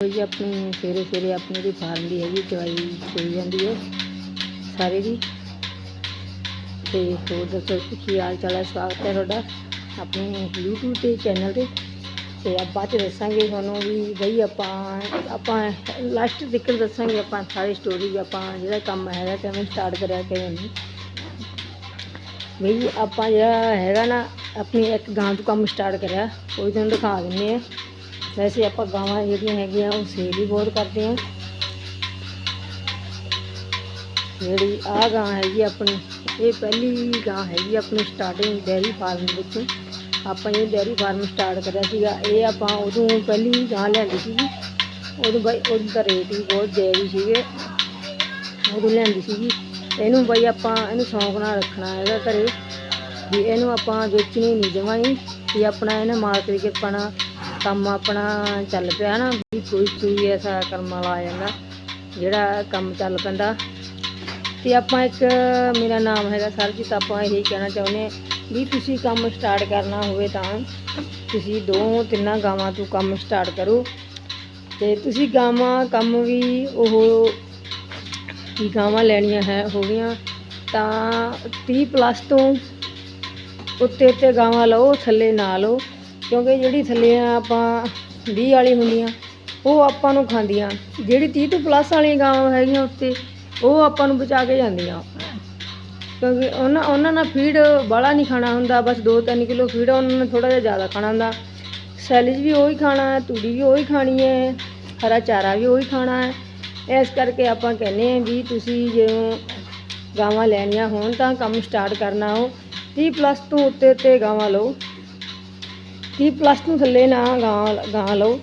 ਹੋਈ ਆਪਣੀ ਸਵੇਰੇ ਸਵੇਰੇ ਆਪਣੀ ਦੀ ਫਾਰਮ ਦੀ ਹੈਗੀ, ਦਵਾਈ ਹੋਈ ਜਾਂਦੀ ਹੈ, ਸਾਰੇ ਦੀ। ਤੇ ਹੋਰ ਦੱਸੋ ਕੀ ਹਾਲ ਚਾਲ ਹੈ? ਸਵਾਗਤ ਹੈ ਤੁਹਾਡਾ ਆਪਣੇ YouTube ਤੇ ਚੈਨਲ ਤੇ। ਤੇ ਆ ਬਾਅਦ ਚ ਦੱਸਾਂਗੇ ਤੁਹਾਨੂੰ ਵੀ ਬਈ ਆਪਾਂ ਆਪਾਂ ਲਾਸਟ ਤੱਕ ਦੱਸਾਂਗੇ ਆਪਾਂ ਸਾਰੀ ਸਟੋਰੀ ਵੀ ਆਪਾਂ ਜਿਹੜਾ ਕੰਮ ਹੈਗਾ ਕਿਵੇਂ ਸਟਾਰਟ ਕਰਿਆ, ਕਿਵੇਂ ਨਹੀਂ। ਬਈ ਆਪਾਂ ਜਿਹੜਾ ਹੈਗਾ ਨਾ, ਆਪਣੀ ਇੱਕ ਗਾਂ ਤੋਂ ਕੰਮ ਸਟਾਰਟ ਕਰਿਆ, ਉਹ ਵੀ ਤੁਹਾਨੂੰ ਦਿਖਾ ਦਿੰਦੇ ਆ ਵੈਸੇ ਆਪਾਂ ਗਾਵਾਂ ਜਿਹੜੀਆਂ ਹੈਗੀਆਂ, ਉਹ ਸੇਲ ਹੀ ਬਹੁਤ ਕਰਦੇ ਆ। ਜਿਹੜੀ ਆ ਗਾਂ ਹੈਗੀ ਆਪਣੀ, ਇਹ ਪਹਿਲੀ ਗਾਂ ਹੈਗੀ ਆਪਣੀ ਸਟਾਰਟਿੰਗ ਡੈਰੀ ਫਾਰਮ ਦੇ ਵਿੱਚ। ਆਪਾਂ ਇਹ ਡੈਰੀ ਫਾਰਮ ਸਟਾਰਟ ਕਰਿਆ ਸੀਗਾ, ਇਹ ਆਪਾਂ ਉਦੋਂ ਪਹਿਲੀ ਗਾਂ ਲਿਆਂਦੀ ਸੀਗੀ। ਉਦੋਂ ਬਾਈ ਉਦੋਂ ਦਾ ਰੇਟ ਵੀ ਬਹੁਤ ਜ਼ਿਆਦਾ ਸੀਗੇ। ਉਦੋਂ ਲਿਆਂਦੀ ਸੀਗੀ। ਇਹਨੂੰ ਬਾਈ ਆਪਾਂ, ਇਹਨੂੰ ਸ਼ੌਂਕ ਨਾਲ ਰੱਖਣਾ ਹੈਗਾ ਘਰੇ। ਵੀ ਇਹਨੂੰ ਆਪਾਂ ਵੇਚਣੀ ਨਹੀਂ ਜਮਾਈ, ਵੀ ਆਪਣਾ ਇਹਨਾਂ ਮਾਲਕ ਦੀ ਕਿਰਪਾ ਕੰਮ ਆਪਣਾ ਚੱਲ ਪਿਆ ਨਾ, ਵੀ ਕੋਈ ਕੋਈ ਐਸਾ ਕਰਮ ਵਾਲਾ ਆ ਜਾਂਦਾ, ਜਿਹੜਾ ਕੰਮ ਚੱਲ ਪੈਂਦਾ। ਤੇ ਆਪਾਂ ਇੱਕ, ਮੇਰਾ ਨਾਮ ਹੈਗਾ ਸਰਜੀਤ, ਆਪਾਂ ਇਹੀ ਕਹਿਣਾ ਚਾਹੁੰਦੇ ਹਾਂ ਵੀ ਤੁਸੀਂ ਕੰਮ ਸਟਾਰਟ ਕਰਨਾ ਹੋਵੇ ਤਾਂ ਤੁਸੀਂ ਦੋ ਤਿੰਨਾਂ ਗਾਵਾਂ ਤੋਂ ਕੰਮ ਸਟਾਰਟ ਕਰੋ। ਤੇ ਤੁਸੀਂ ਗਾਵਾਂ, ਕੰਮ ਵੀ ਉਹ ਕੀ ਗਾਵਾਂ ਲੈਣੀਆਂ ਹੈ, ਹੋ ਗਈਆਂ। ਤਾਂ 30 ਪਲੱਸ ਤੋਂ ਉੱਤੇ ਉੱਤੇ ਗਾਵਾਂ ਲਓ, ਥੱਲੇ ਨਾ ਲਓ। ਕਿਉਂਕਿ ਜਿਹੜੀ ਥੱਲੇ ਆ ਆਪਾਂ 20 ਵਾਲੀ ਹੁੰਦੀਆਂ, ਉਹ ਆਪਾਂ ਨੂੰ ਖਾਂਦੀਆਂ। ਜਿਹੜੀ 30 ਤੋਂ ਪਲੱਸ ਵਾਲੀਆਂ ਗਾਵਾਂ ਹੈਗੀਆਂ ਉੱਤੇ, ਉਹ ਆਪਾਂ ਨੂੰ ਬਚਾ ਕੇ ਜਾਂਦੀਆਂ। ਕਿਉਂਕਿ ਉਹਨਾਂ ਉਹਨਾਂ ਨਾਲ ਫੀਡ ਬਾਹਲਾ ਨਹੀਂ ਖਾਣਾ ਹੁੰਦਾ, ਬਸ 2-3 ਕਿਲੋ ਫੀਡ ਉਹਨਾਂ ਨੇ ਥੋੜਾ ਜਿਹਾ ਜ਼ਿਆਦਾ ਖਾਣਾ ਹੁੰਦਾ। ਸੈਲਿਜ ਵੀ ਉਹੀ ਖਾਣਾ ਹੈ ਤੂੜੀ ਵੀ ਉਹੀ ਖਾਣੀ ਹੈ, ਹਰਾ ਚਾਰਾ ਵੀ ਉਹੀ ਖਾਣਾ ਹੈ। ਇਸ ਕਰਕੇ ਆਪਾਂ ਕਹਿੰਦੇ ਹਾਂ ਵੀ ਤੁਸੀਂ ਜਿਵੇਂ ਗਾਵਾਂ ਲੈਣੀਆਂ ਹੋਣ ਤਾਂ ਕੰਮ ਸਟਾਰਟ ਕਰਨਾ ਹੋ 30 ਪਲੱਸ ਤੋਂ ਉੱਤੇ ਉੱਤੇ ਗਾਵਾਂ ਲਓ। 30 ਪਲੱਸ ਤੋਂ ਥੱਲੇ ਨਾ ਗਾਂ ਗਾਂ ਲਓ।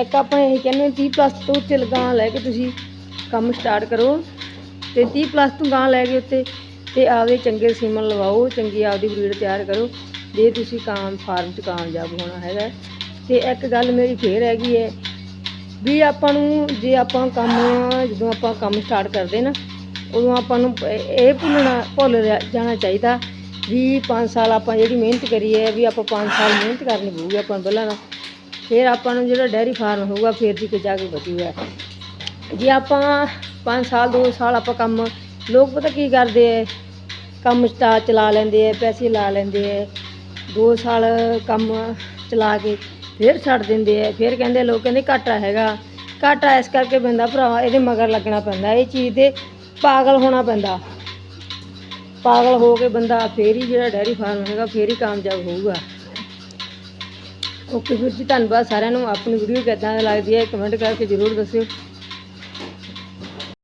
ਇੱਕ ਆਪਣੇ ਇਹ ਕਹਿੰਦੇ 30 ਪਲੱਸ ਤੋਂ ਉੱਤੇ ਗਾਂ ਲੈ ਕੇ ਤੁਸੀਂ ਕੰਮ ਸਟਾਰਟ ਕਰੋ। ਤੇ 30 ਪਲੱਸ ਤੋਂ ਗਾਂ ਲੈ ਕੇ ਉੱਤੇ ਤੇ ਆਪਦੇ ਚੰਗੇ ਸੀਮਨ ਲਵਾਓ, ਚੰਗੀ ਆਪਦੀ ਬਰੀਡ ਤਿਆਰ ਕਰੋ। ਜੇ ਤੁਸੀਂ ਕਾਮ ਫਾਰਮ 'ਚ ਕਾਮਯਾਬ ਹੋਣਾ ਹੈਗਾ। ਤੇ ਇੱਕ ਗੱਲ ਮੇਰੀ ਫੇਰ ਹੈਗੀ ਹੈ ਵੀ ਆਪਾਂ ਨੂੰ ਜੇ ਆਪਾਂ ਕੰਮ ਜਦੋਂ ਆਪਾਂ ਕੰਮ ਸਟਾਰਟ ਕਰਦੇ ਨਾ, ਉਦੋਂ ਆਪਾਂ ਨੂੰ ਇਹ ਇਹ ਭੁੱਲਣਾ ਭੁੱਲ ਜਾ- ਜਾਣਾ ਚਾਹੀਦਾ। ਵੀ 5 ਸਾਲ ਆਪਾਂ ਜਿਹੜੀ ਮਿਹਨਤ ਕਰੀ ਹੈ ਵੀ ਆਪਾਂ 5 ਸਾਲ ਮਿਹਨਤ ਕਰਨੀ ਪਊਗੀ ਆਪਾਂ ਨੂੰ ਪਹਿਲਾਂ ਤਾਂ। ਫਿਰ ਆਪਾਂ ਨੂੰ ਜਿਹੜਾ ਡੈਰੀ ਫਾਰਮ ਹੋਊਗਾ, ਫਿਰ ਦੀ ਕੇ ਜਾ ਕੇ ਬਚੂਗਾ ਜੇ ਆਪਾਂ 5 ਸਾਲ 2 ਸਾਲ ਆਪਾਂ ਕੰਮ, ਲੋਕ ਪਤਾ ਕੀ ਕਰਦੇ ਐ ਕੰਮ ਸਟਾ ਚਲਾ ਲੈਂਦੇ ਐ ਪੈਸੇ ਲਾ ਲੈਂਦੇ ਐ 2 ਸਾਲ ਕੰਮ ਚਲਾ ਕੇ ਫਿਰ ਛੱਡ ਦਿੰਦੇ ਐ ਫਿਰ ਕਹਿੰਦੇ ਲੋਕ ਕਹਿੰਦੇ ਘਾਟਾ ਹੈਗਾ। ਘਾਟਾ ਇਸ ਕਰਕੇ ਬੰਦਾ ਭਰਾ ਇਹਦੇ ਮਗਰ ਲੱਗਣਾ ਪੈਂਦਾ। ਇਹ ਚੀਜ਼ ਦੇ ਪਾਗਲ ਹੋਣਾ ਪੈਂਦਾ। ਪਾਗਲ ਹੋ ਕੇ ਬੰਦਾ ਫੇਰ ਹੀ ਜਿਹੜਾ ਡੈਰੀ ਫਾਰਮ ਹੈਗਾ, ਫੇਰ ਹੀ ਕਾਮਯਾਬ ਹੋਊਗਾ। ਓਕੇ ਵੀਰ ਜੀ, ਧੰਨਵਾਦ ਸਾਰਿਆਂ ਨੂੰ। ਆਪਣੀ ਵੀਡੀਓ ਕਿੱਦਾਂ ਲੱਗਦੀ ਹੈ ਕਮੈਂਟ ਕਰਕੇ ਜ਼ਰੂਰ ਦੱਸਿਓ।